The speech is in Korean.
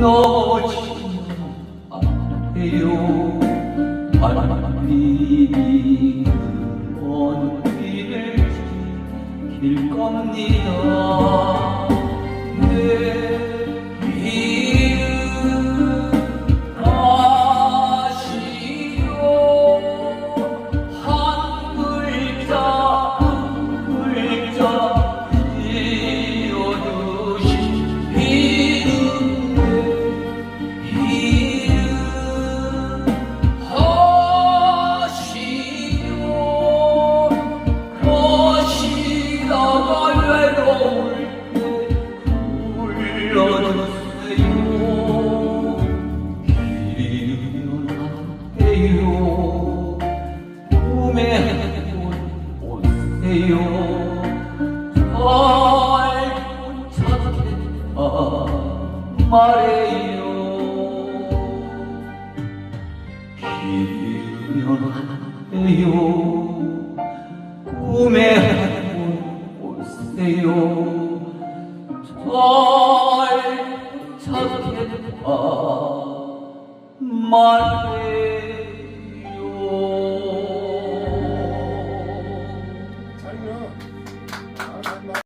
넘어지면 안 돼요 바람이 먼 길을 길 겁니다 불러주세요 길이면 해요 꿈에 한번 오세요 잘 찾겠다 말해요 길이면 해요 꿈에 한번 오세요 잘 아 말해요. 잘